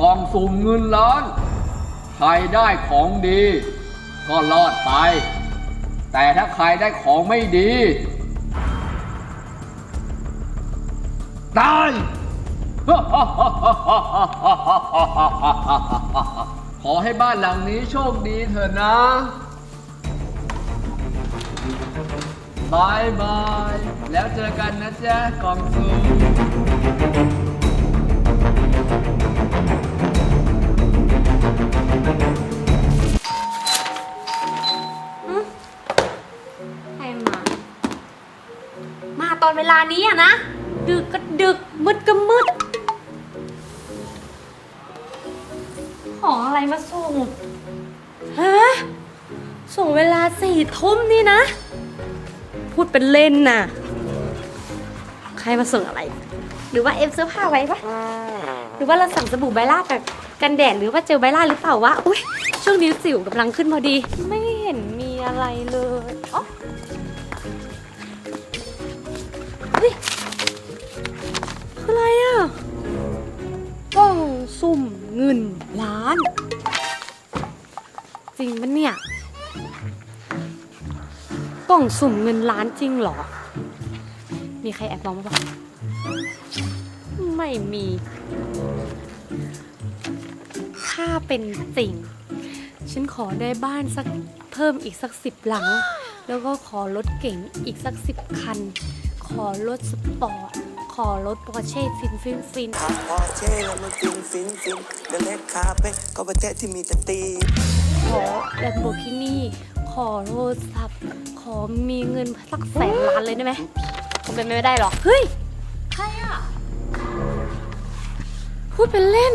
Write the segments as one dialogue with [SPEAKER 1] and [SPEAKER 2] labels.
[SPEAKER 1] กล่องสุ่มเงินล้าน ใครได้ของดี ก็รอดไป แต่ถ้าใครได้ของไม่ดี ตาย ขอให้บ้านหลังนี้โชคดีเถอะนะบายบาย แล้วเจอกันนะจ๊ะกล่องสุ่ม
[SPEAKER 2] ใครมา มาตอนเวลานี้อะนะ ดึกก็ดึก มืดก็มืด ของอะไรมาส่ง ฮะ ส่งเวลาสี่ทุ่มนี่นะ พูดเป็นเล่นน่ะ ใครมาส่งอะไร หรือว่าเอฟเสื้อผ้าไว้ปะหรือว่าเราสั่งสบู่ไบล่าแบบ กันแดดหรือว่าเจลไบล่าหรือเปล่าวะอุ้ยช่วงนี้สิวกำลังขึ้นพอดี ไม่เห็นมีอะไรเลยอ๋ออะไรอะกล่องสุ่มเงินล้าน จริงปะเนี่ยกล่องสุ่มเงินล้านจริงเหรอ มีใครแอบมองมาปะไม่มี ถ้าเป็นจริง ฉันขอได้บ้านสักเพิ่มอีกสักสิบหลัง แล้วก็ขอรถเก๋งอีกสักสิบคัน ขอรถสปอร์ต ขอรถปอร์เช่ฟินฟินฟิน
[SPEAKER 3] ขับพอเช่แล้วมันฟินฟินฟินเดยวเล็กคาเฟ่ก็ประเทศที่มีแต่ตี
[SPEAKER 2] ขอแลมโบกินี่ ขอโทรศัพท์ ขอมีเงินสักแสนล้านเลยได้ไหมคงเป็นไปไม่ได้หรอก เฮ้ย ใครอะ พูดเป็นเล่น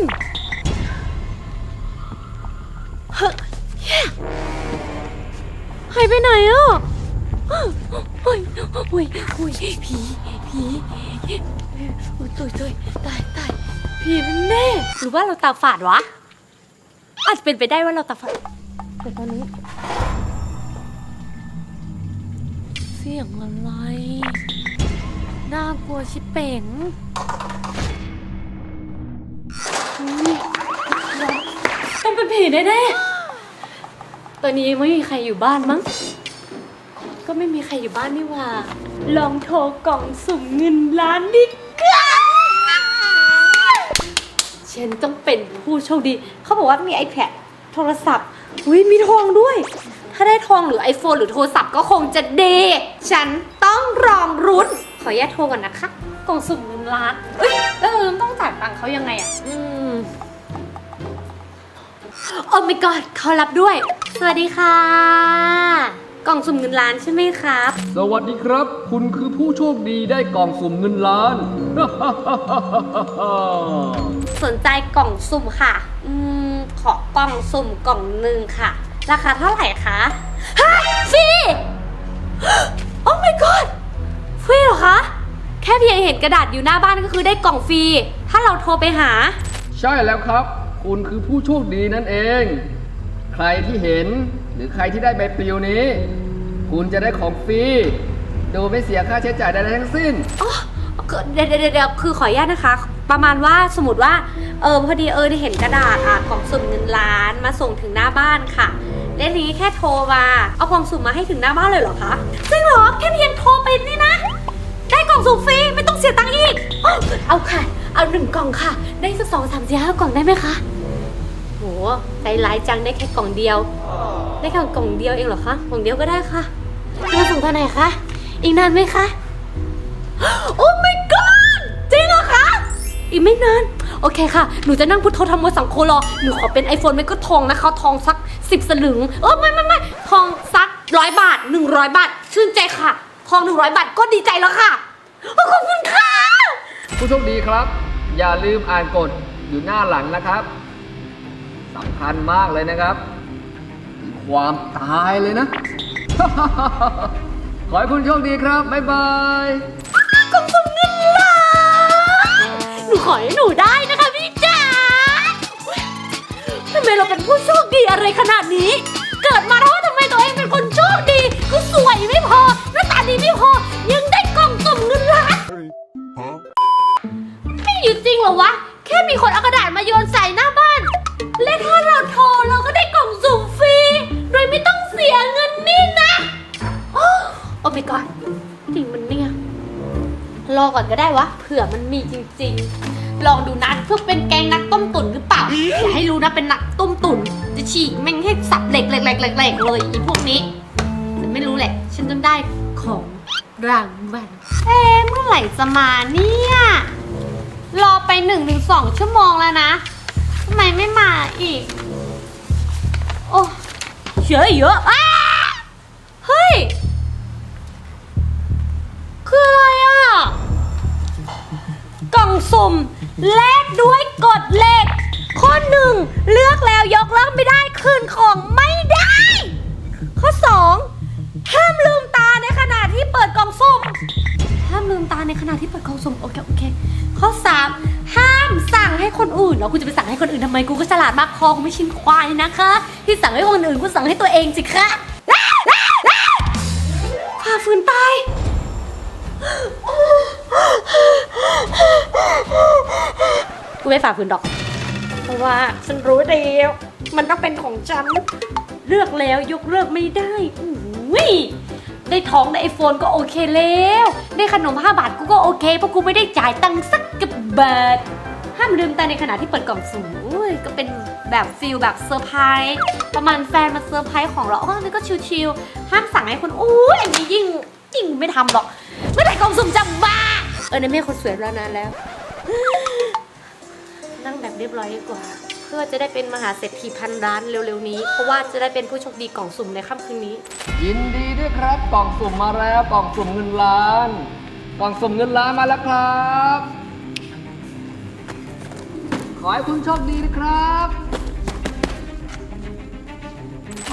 [SPEAKER 2] เฮ้ยหายไปไหนอะโอ้ยโอ้ยโอ้ยผีผีโอ้ยตุยตุยตายตายผีแน่หรือว่าเราตาฝาดวะ อาจจะเป็นไปได้ว่าเราตาฝาดแต่ตอนนี้ เสียงอะไร น่ากลัวชิบเป่งอุ๊ยต้องเป็นผีแน่ๆ ตอนนี้ไม่มีใครอยู่บ้านมั้ง ก็ไม่มีใครอยู่บ้านนี่หว่า ลองโทรกล่องสุ่มเงินล้านดีกว่าฉันต้องเป็นผู้โชคดี เขาบอกว่ามี iPad โทรศัพท์อุ้ยมีทองด้วย ถ้าได้ทองหรือ iPhone หรือโทรศัพท์ก็คงจะเดฉันต้องรองรุ้นขอแยกโทรก่อนนะคะ กล่องสุ่มเงินล้านเอ้ยแล้วเราต้องจ่ายตังค์เขายังไงอะอืม โอ้ my god เขารับด้วย สวัสดีค่ะ กล่องสุ่มเงินล้านใช่ไหมครับ
[SPEAKER 1] สวัสดีครับ คุณคือผู้โชคดีได้กล่องสุ่มเงินล้าน
[SPEAKER 2] สนใจกล่องสุ่มค่ะ อืม ขอกล่องสุ่มกล่องหนึ่งค่ะ ราคาเท่าไหร่คะฮะฟรีโอ้ my god ฟรีเหรอคะ แค่เพียงเห็นกระดาษอยู่หน้าบ้านก็คือได้กล่องฟรี ถ้าเราโทรไปหา
[SPEAKER 1] ใช่แล้วครับ คุณคือผู้โชคดีนั่นเอง ใครที่เห็นหรือใครที่ได้ใบปลิวนี้ คุณจะได้ของฟรี โดยไม่เสียค่าใช้จ่ายใดๆทั้งสิ้น
[SPEAKER 2] อ๋อเดี๋ยวเดี๋ยวเดี๋ยวคือขออนุญาตนะคะ ประมาณว่าสมมติว่า เออพอดีเออได้เห็นกระดาษอะกล่องสุ่มเงินล้านมาส่งถึงหน้าบ้านค่ะ และทีนี้แค่โทรมาเอากล่องสุ่มมาให้ถึงหน้าบ้านเลยเหรอคะจริงเหรอแค่เพียงโทรไปนี่นะ ได้กล่องสุ่มฟรีไม่ต้องเสียตังค์อีกอ้าวเอาค่ะ เอาหนึ่งกล่องค่ะ ได้สักสองสามสี่ห้ากล่องได้ไหมคะ ใจร้ายจังได้แค่กล่องเดียว ได้แค่กล่องเดียวเองเหรอคะกล่องเดียวก็ได้ค่ะมาส่งตอนไหนคะอีกนานไหมคะโอ้ my god จริงเหรอคะอีกไม่นานโอเคค่ะ หนูจะนั่งพุทโธธรรมโมสังโฆรอ หนูขอเป็น iPhone ไม่ก็ทองนะคะทองสักสิบสลึง เออไม่ไม่ไม่ทองสักร้อยบาทหนึ่งร้อยบาท ชื่นใจค่ะ ทองหนึ่งร้อยบาทก็ดีใจแล้วค่ะอขอบคุณค่ะ
[SPEAKER 1] ผู้โชคดีครับ อย่าลืมอ่านกฎอยู่หน้าหลังนะครับ สำคัญมากเลยนะครับถึงความตายเลยนะ ขอให้คุณโชคดีครับ บ๊ายบาย
[SPEAKER 2] กล่องสุ่มเงินล้านหนูขอให้หนูได้นะคะพี่จ๋าอุ๊ยทำไมเราเป็นผู้โชคดีอะไรขนาดนี้ เกิดมาแล้วว่าทำไมตัวเองเป็นคนโชคดีคือสวยไม่พอหน้าตาดีไม่พอ ยังได้กล่องสุ่มเงินล้านไม่อยู่จริงเหรอวะ แค่มีคนเอากระดาษมาโยนใส่หน้าบ้าน ก่อนก็ได้วะเผื่อมันมีจริงๆ ลองดูนะเพื่อเป็นแกงนักต้มตุ๋นหรือเปล่าอย่าให้รู้นะเป็นนักต้มตุ๋นจะฉีกแม่งให้สับเหล็กเหล็กเหล็กเหล็กเหล็กเลยอีพวกนี้แต่ไม่รู้แหละ ฉันต้องได้ของรางวัลเอ๊ะเมื่อไหร่จะมาเนี่ยรอไปหนึ่งถึงสองชั่วโมงแล้วนะทำไมไม่มาอีก โอ้เยอเยอะอ้าเฮ้ย คืออะไรอะ ล่องสุ่ม แลกด้วยกฎเหล็ก ข้อหนึ่งเลือกแล้วยกเลิกไม่ได้คืนของไม่ได้ ข้อสองห้ามลืมตาในขณะที่เปิดกล่องสุ่ม ห้ามลืมตาในขณะที่เปิดกล่องสุ่มโอเคโอเค ข้อสามห้ามสั่งให้คนอื่นแล้วกูจะไปสั่งให้คนอื่นทำไมกูก็ฉลาดมากคอกูไม่ชินควายนะคะ ที่สั่งให้คนอื่นกูสั่งให้ตัวเองสิคะฝ่าฝืนตาย กูไม่ฝ่าฝืนดอก เพราะว่าฉันรู้แล้วมันต้องเป็นของฉัน เลือกแล้วยกเลิกไม่ได้อุ้ยได้ท้องได้ไอโฟนก็โอเคแล้ว ได้ขนม 5 บาทกูก็โอเค เพราะกูไม่ได้จ่ายตังค์สักกระบาทห้ามลืมตาในขณะที่เปิดกล่องสุ่มอุ้ยก็เป็นแบบฟิลแบบเซอร์ไพรส์ประมาณแฟนมาเซอร์ไพรส์ของเราอ๋อนี่ก็ชิลๆห้ามสั่งให้คนอุ้ยอันนี้ยิ่งยิ่งไม่ทำหรอก เมื่อไหร่กล่องสุ่มจะมาเออในแม่คนสวยรอนานแล้ว นั่งแบบเรียบร้อยดีกว่า เพื่อจะได้เป็นมหาเศรษฐีพันล้านเร็วๆนี้ เพราะว่าจะได้เป็นผู้โชคดีกล่องสุ่มในค่ำคืนนี้
[SPEAKER 1] ยินดีด้วยครับกล่องสุ่มมาแล้วกล่องสุ่มเงินล้าน กล่องสุ่มเงินล้านมาแล้วครับ ขอให้คุณโชคดีนะครับ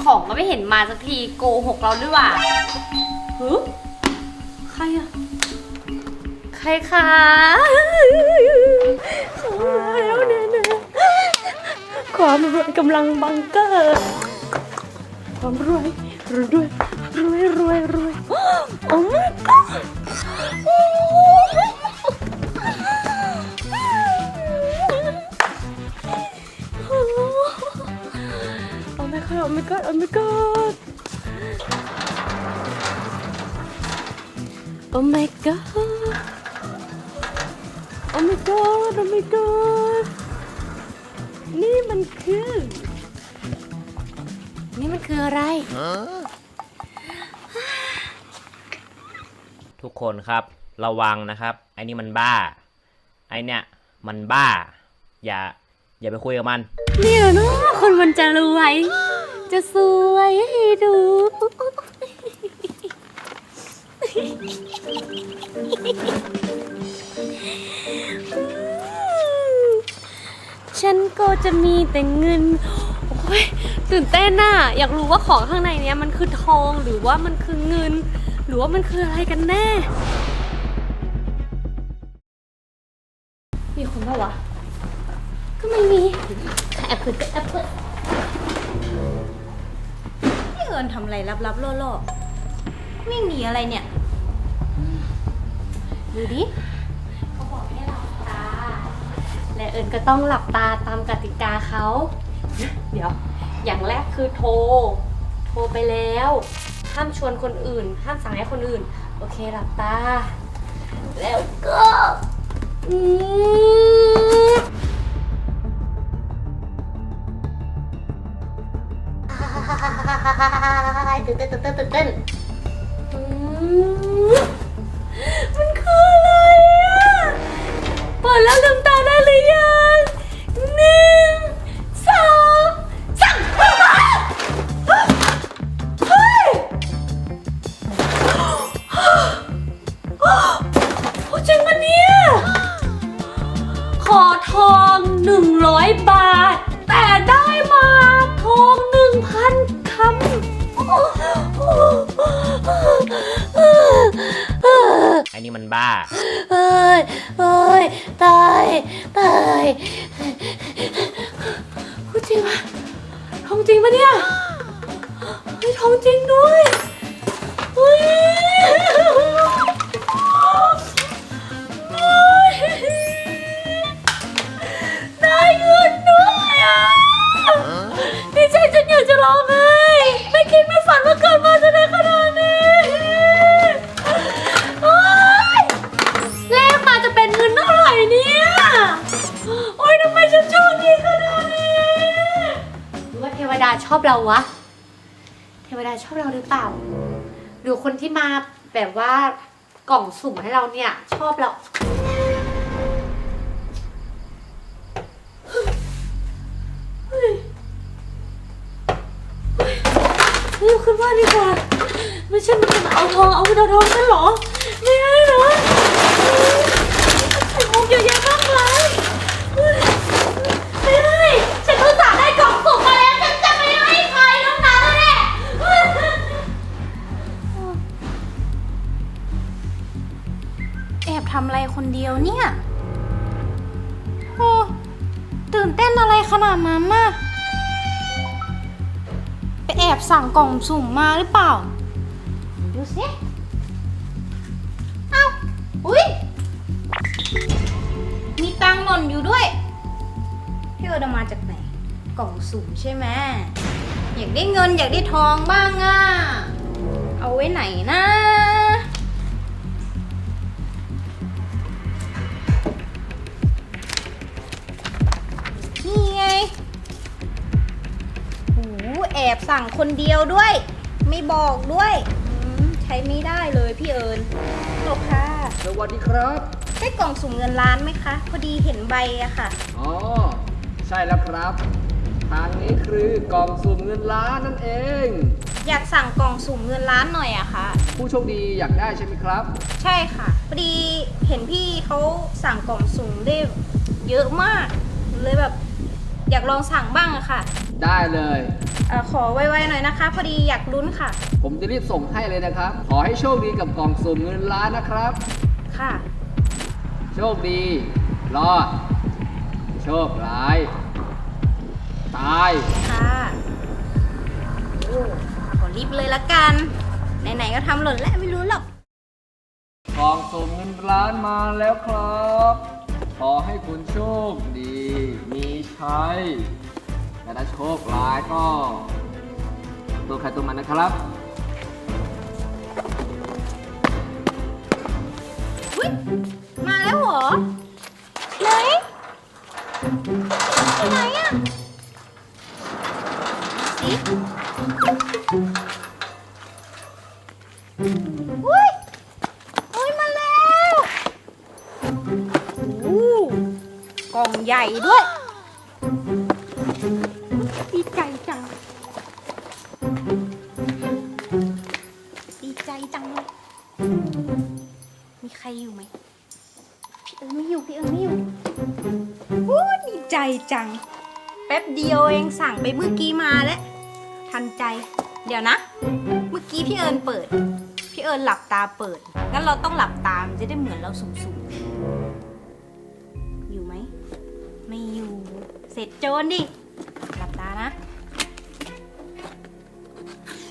[SPEAKER 2] ของก็ไม่เห็นมาสักทีโกหกเราด้วยว่ะฮึใครอะใครคะขอแล้วเนี่ยนะ ความรวยกำลังบังเกอร์ความรวยรวยรวยรวยรวยรวยโอ้ my god โอ้ my god โอ้ my god โอ้ my god โอ้ my god โอ้ my god โอ้ my god คือ นี่มันคืออะไร
[SPEAKER 4] ทุกคนครับ ระวังนะครับ ไอ้นี่มันบ้า ไอ้เนี่ยมันบ้า อย่า อย่าไปคุยกับมัน
[SPEAKER 2] นี่แหละเนาะคนมันจะรวย จะสวยให้ดู ฉันก็จะมีแต่เงิน โอ้ยตื่นเต้นน่ะ อยากรู้ว่าของข้างในเนี้ยมันคือทองหรือว่ามันคือเงิน หรือว่ามันคืออะไรกันแน่ มีคนปะวะ ก็ไม่มีแอปเปิลก็แอปเปิล
[SPEAKER 5] พี่เอิญทำอะไรลับๆล่อๆวิ่งหนีอะไรเนี่ย
[SPEAKER 2] ดูดิ และเอิญก็ต้องหลับตาตามกติกาเขา เดี๋ยว อย่างแรกคือโทร โทรไปแล้ว ห้ามชวนคนอื่น ห้ามสั่งให้คนอื่น โอเคหลับตา แล้วก็อืมตื่นเต้นตื่นเต้นตื่นเต้นอืมมันคืออะไรอะ เปิดแล้วลืมตา ร้องไห้ ไม่คิดไม่ฝันว่าเกิดมาจะได้ขนา
[SPEAKER 4] ดนี้
[SPEAKER 2] โอ๊ยเลขมาจะเป็นเงินเท่าไหร่เนี่ย โอ้ยทำไมฉันโชคดีขนาดนี้หรือว่าเทวดาชอบเราวะ เทวดาชอบเราหรือเปล่า หรือคนที่มาแบบว่ากล่องสุ่มให้เราเนี่ย ชอบเรา ขึ้นบ้านดีกว่าไม่ใช่มันจะมาเอาทองเอาเงินเอาทองกันเหรอ ไม่ได้หรอไอ้มุกเยอะแยะ กล่องสุ่มมาหรื
[SPEAKER 5] อเปล่า ดูสิเอ้าอุ้ยมีตังหล่นอยู่ด้วย พี่เอิร์ดเอามาจากไหน กล่องสุ่มใช่ไหมอยากได้เงินอยากได้ทองบ้างอะเอาไว้ไหนนะ อบสั่งคนเดียวด้วย ไม่บอกด้วยอืมใช้ไม่ได้เลยพี่เอิญหลบค่ะ
[SPEAKER 1] สวัสดีครับ
[SPEAKER 5] ใช่กล่องสุ่มเงินล้านไหมคะ พอดีเห็นใบอะค่ะ
[SPEAKER 1] อ๋อ ใช่แล้วครับ ทางนี้คือกล่องสุ่มเงินล้านนั่นเอง
[SPEAKER 5] อยากสั่งกล่องสุ่มเงินล้านหน่อยอะค่ะ
[SPEAKER 1] ผู้โชคดีอยากได้ใช่ไหมครับ
[SPEAKER 5] ใช่ค่ะพอดีเห็นพี่เขาสั่งกล่องสุ่มได้เยอะมาก เลยแบบ อยากลองสั่งบ้างอะค่ะ
[SPEAKER 1] ได้เลย
[SPEAKER 5] เออขอไวๆหน่อยนะคะ พอดีอยากลุ้นค่ะ
[SPEAKER 1] ผมจะรีบส่งให้เลยนะครับ ขอให้โชคดีกับกล่องสุ่มเงินล้านนะครับ
[SPEAKER 5] ค่ะ
[SPEAKER 1] โชคดี รอด โชคร้าย ตาย
[SPEAKER 5] ค่ะโอ้ขอรีบเลยละกัน ไหนๆก็ทำหล่นแล้วไม่รู้หรอก
[SPEAKER 1] กล่องสุ่มเงินล้านมาแล้วครับ ขอให้คุณโชคดี มีชัย แต่ถ้าโชคร้ายก็ ตัวใครตัวมันนะครับ
[SPEAKER 5] อุ๊ยมาแล้วเหรอ ไหน ไหนอะสิอุ้ยอุ้ยมาแล้วโอ้กล่องใหญ่ด้วย ใจจังแป๊บเดียวเองสั่งไปเมื่อกี้มาแล้ว ทันใจ เดี๋ยวนะ เมื่อกี้พี่เอิญเปิด พี่เอิญหลับตาเปิด งั้นเราต้องหลับตามนจะได้เหมือนเราสุ่มๆอยู่ไหม ไม่อยู่ เสร็จโจรดิ หลับตานะ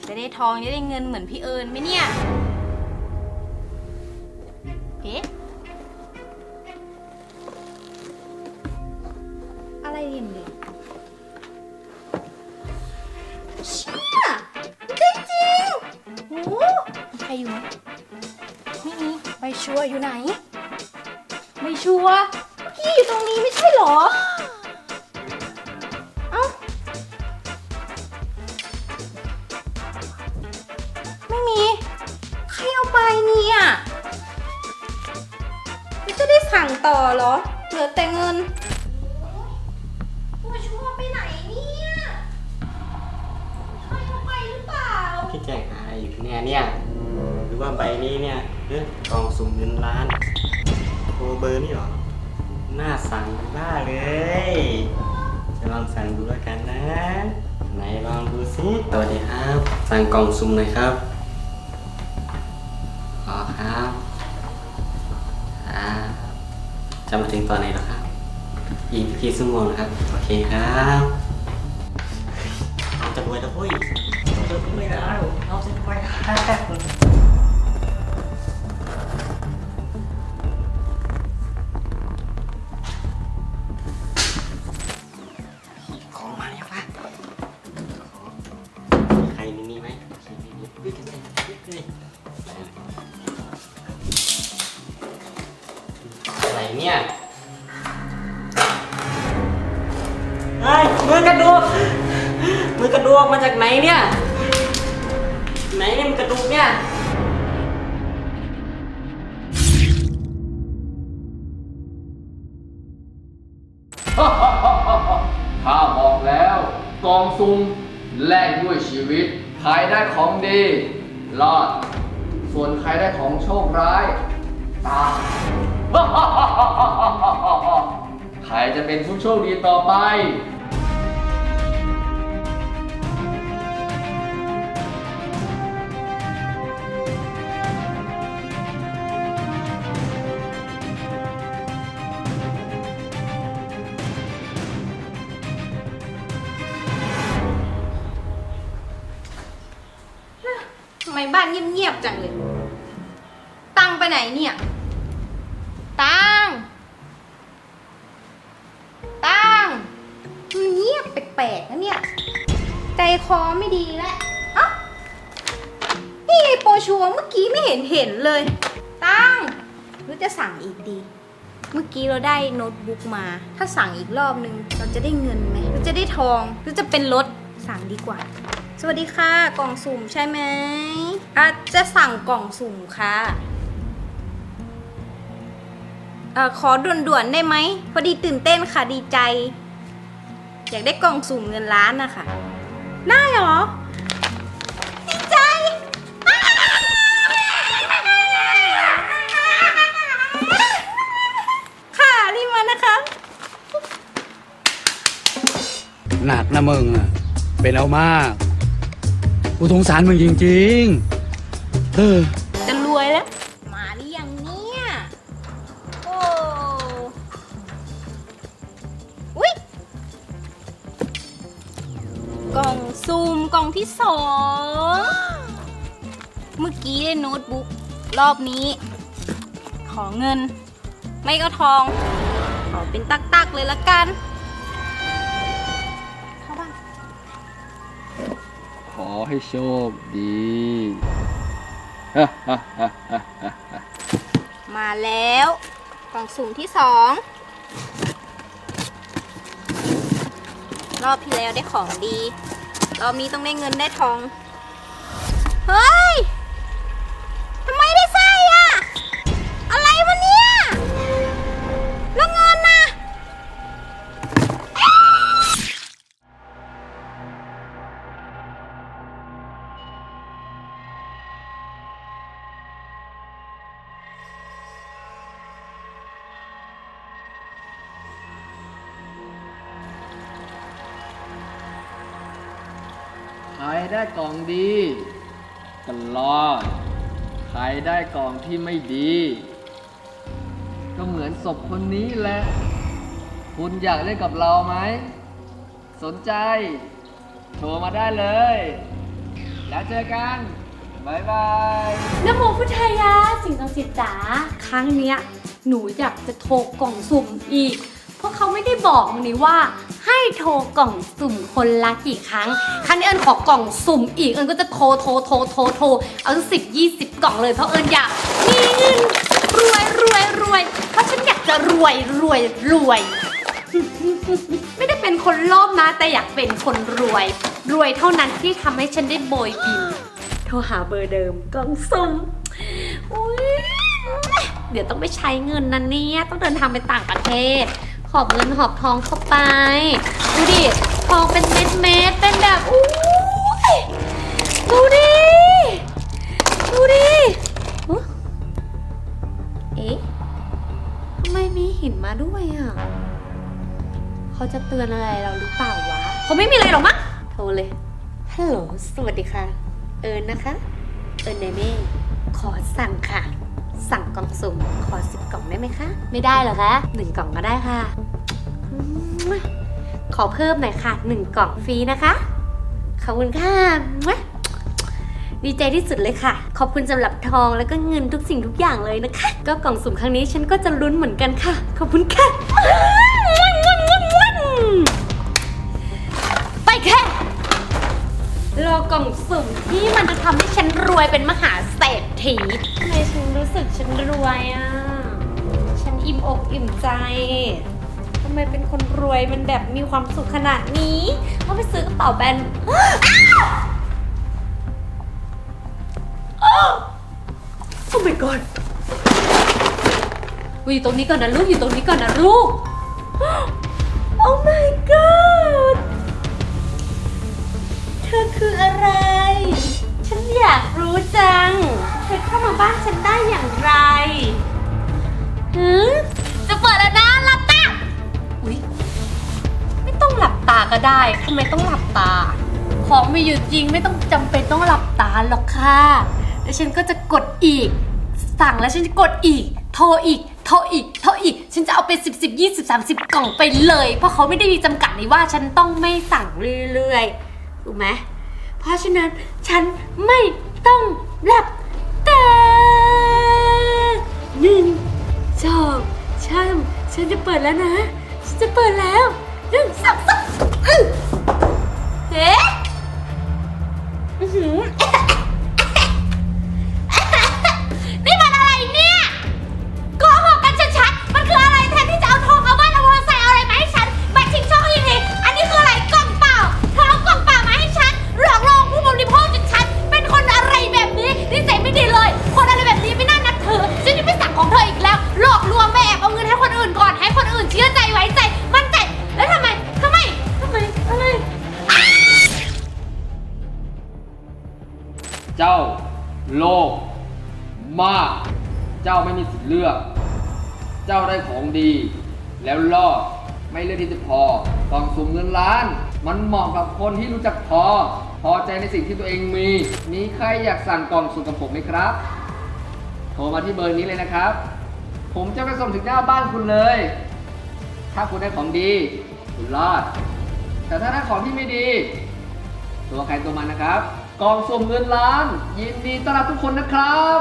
[SPEAKER 5] จะได้ทองจะได้เงินเหมือนพี่เอิญไหมเนี่ย ใบชัวร์เมื่อกี้อยู่ตรงนี้ไม่ใช่เหรอ เอ้า ไม่มี ใครเอาไปเนี่ยแล้วจะได้สั่งต่อเหรอ เหลือแต่เงินมาชัวไปไหนเนี่ย ใครเอาไปหรือเปล่า
[SPEAKER 6] พี่แจกหาอยู่เนี่ยเนี่ยหรือว่าใบนี้เนี่ยเรื่องกล่องสุ่มเงินล้านโทรเบอร์นี่เหรอ น่าสั่งบ้าเลย จะลองสั่งดูแล้วกันนะ ไหนลองดูสิสวัสดีครับ สั่งกล่องสุ่มหน่อยครับอ๋อครับอ่าจะมาถึงตอนไหนแล้วครับ อีกกี่ชั่วโมงนะครับ โอเคครับเอาจะรวยแล้วเว้ยจะรวยแล้วเอาจะรวยครับ อะไรเนี่ยเฮ้ยมือกันดูมือกระดูกมาจากไหนเนี่ย ไหนเนี่ยมันกระดูกเนี่ย
[SPEAKER 1] ข้าบอกแล้ว กองซุ่มแลกด้วยชีวิตใครได้ของดี รอด ส่วนใครได้ของโชคร้าย ตาย ใครจะเป็นผู้โชคดีต่อไป
[SPEAKER 5] อไม่ดีแล้วเอ้านี่ไอโปรชัวร์เมื่อกี้ไม่เห็นเห็นเลย ตั้งหรือจะสั่งอีกดี เมื่อกี้เราได้โน้ตบุ๊กมา ถ้าสั่งอีกรอบนึง เราจะได้เงินไหมหรือจะได้ทอง หรือจะเป็นรถสั่งดีกว่า สวัสดีค่ะ กล่องสุ่มใช่ไหมอาจจะสั่งกล่องสุ่มค่ะเอ่อขอด่วนๆได้ไหม พอดีตื่นเต้นค่ะดีใจ อยากได้กล่องสุ่มเงินล้านนะคะ ได้เหรอ ดีใจ ค่ะรีบมานะคะ
[SPEAKER 7] หนักนะมึงอะเป็นเอามาก กูสงสารมึงจริงๆเออ
[SPEAKER 5] กล่องที่สองเมื่อกี้ได้โน้ตบุ๊กรอบนี้ ขอเงิน ไม่ก็ทอง ขอเป็นตักๆเลยละกันเข้าบ้าน
[SPEAKER 1] ขอให้โชคดี
[SPEAKER 5] มาแล้วกล่องสุ่มที่สองรอบที่แล้วได้ของดี รอบนี้ต้องได้เงินได้ทอง เฮ้ย้
[SPEAKER 1] กล่องดีก็รอด ใครได้กล่องที่ไม่ดี ก็เหมือนศพคนนี้แหละ คุณอยากเล่นกับเราไหม สนใจ โทรมาได้เลย แล้วเจอกันบ๊ายบาย
[SPEAKER 2] นะโมพุทธายะสิ่งศักดิ์สิทธิ์จ๋าครั้งเนี้ย หนูอยากจะโทรกล่องสุ่มอีก เพราะเขาไม่ได้บอกมานี่ว่าให้โทรกล่องสุ่มคนละกี่ครั้ง ครั้งนี้เอิญขอกล่องสุ่มอีก เอิญก็จะโทรโทรโทรโทรโทรเอาสิบยี่สิบกล่องเลยเพราะเอิญอยากมีเงินรวยรวยรวย เพราะฉันอยากจะรวยรวยรวย ไม่ได้เป็นคนโลภนะแต่อยากเป็นคนรวย รวยเท่านั้นที่ทำให้ฉันได้โบยบิน โทรหาเบอร์เดิมกล่องสุ่มอุ๊ยเดี๋ยวต้องไปใช้เงินนะเนี่ยต้องเดินทางไปต่างประเทศ หอบเงินหอบทองเข้าไป ดูดิ ทองเป็นเม็ดเม็ดๆเป็นแบบอู้ดูดิ ดูดิอุ๊ยเอ๊ะทำไมมีหินมาด้วยอะเขาจะเตือนอะไรเราหรือเปล่าวะเขาไม่มีอะไรหรอกมั้งโทรเลยฮัลโหลสวัสดีค่ะ เอิญนะคะ เอิญเนเม่ขอสั่งค่ะ สั่งกล่องสุ่มขอสิบกล่องได้ไหมคะ ไม่ได้เหรอคะหนึ่งกล่องก็ได้ค่ะอืมขอเพิ่มหน่อยค่ะหนึ่งกล่องฟรีนะคะ ขอบคุณค่ะมั่วดีใจที่สุดเลยค่ะ ขอบคุณสำหรับทองแล้วก็เงินทุกสิ่งทุกอย่างเลยนะคะ ก็กล่องสุ่มครั้งนี้ฉันก็จะลุ้นเหมือนกันค่ะ ขอบคุณค่ะ ไปแค่ รอกล่องสุ่มที่มันจะทำให้ฉันรวยเป็นมหาเศรษฐีทำไมฉันรู้สึกฉันรวยอะ ฉันอิ่มอกอิ่มใจทำำไมเป็นคนรวยมันแบบมีความสุขขนาดนี้เขาไปซื้อกระเป๋าแบรนด์อ้าวโอ้ my god อยู่ตรงนี้ก่อนนะลูกอยู่ตรงนี้ก่อนนะลูกโอ้ my god เธอคืออะไร ฉันอยากรู้จัง เธอเข้ามาบ้านฉันได้อย่างไรหืมจะเปิดแล้วนะหลับตา อุ๊ย ไม่ต้องหลับตาก็ได้ทำไมต้องหลับตา ของมีอยู่จริงไม่ต้องจำเป็นต้องหลับตาหรอกค่ะ แล้วฉันก็จะกดอีก สั่งแล้วฉันจะกดอีก โทรอีก โทรอีก โทรอีก ฉันจะเอาเป็นสิบสิบยี่สิบสามสิบกล่องไปเลย เพราะเขาไม่ได้มีจำกัดในว่าฉันต้องไม่สั่งเรื่อยๆ ถูกไหมเพราะฉะนั้นฉันไม่ต้องหลับตาหนึ่งสองสามฉันจะเปิดแล้วนะ ฉันจะเปิดแล้วหนึ่งสองสามเฮ้อื้อหือ คนที่รู้จัก
[SPEAKER 1] พอ พอใจในสิ่งที่ตัวเองมี มีใครอยากสั่งกล่องสุ่มกับผมไหมครับ โทรมาที่เบอร์นี้เลยนะครับ ผมจะไปส่งถึงหน้าบ้านคุณเลย ถ้าคุณได้ของดี คุณรอด แต่ถ้าได้ของที่ไม่ดี ตัวใครตัวมันนะครับกองสุ่มเงินล้าน ยินดีต้อนรับทุกคนนะครับ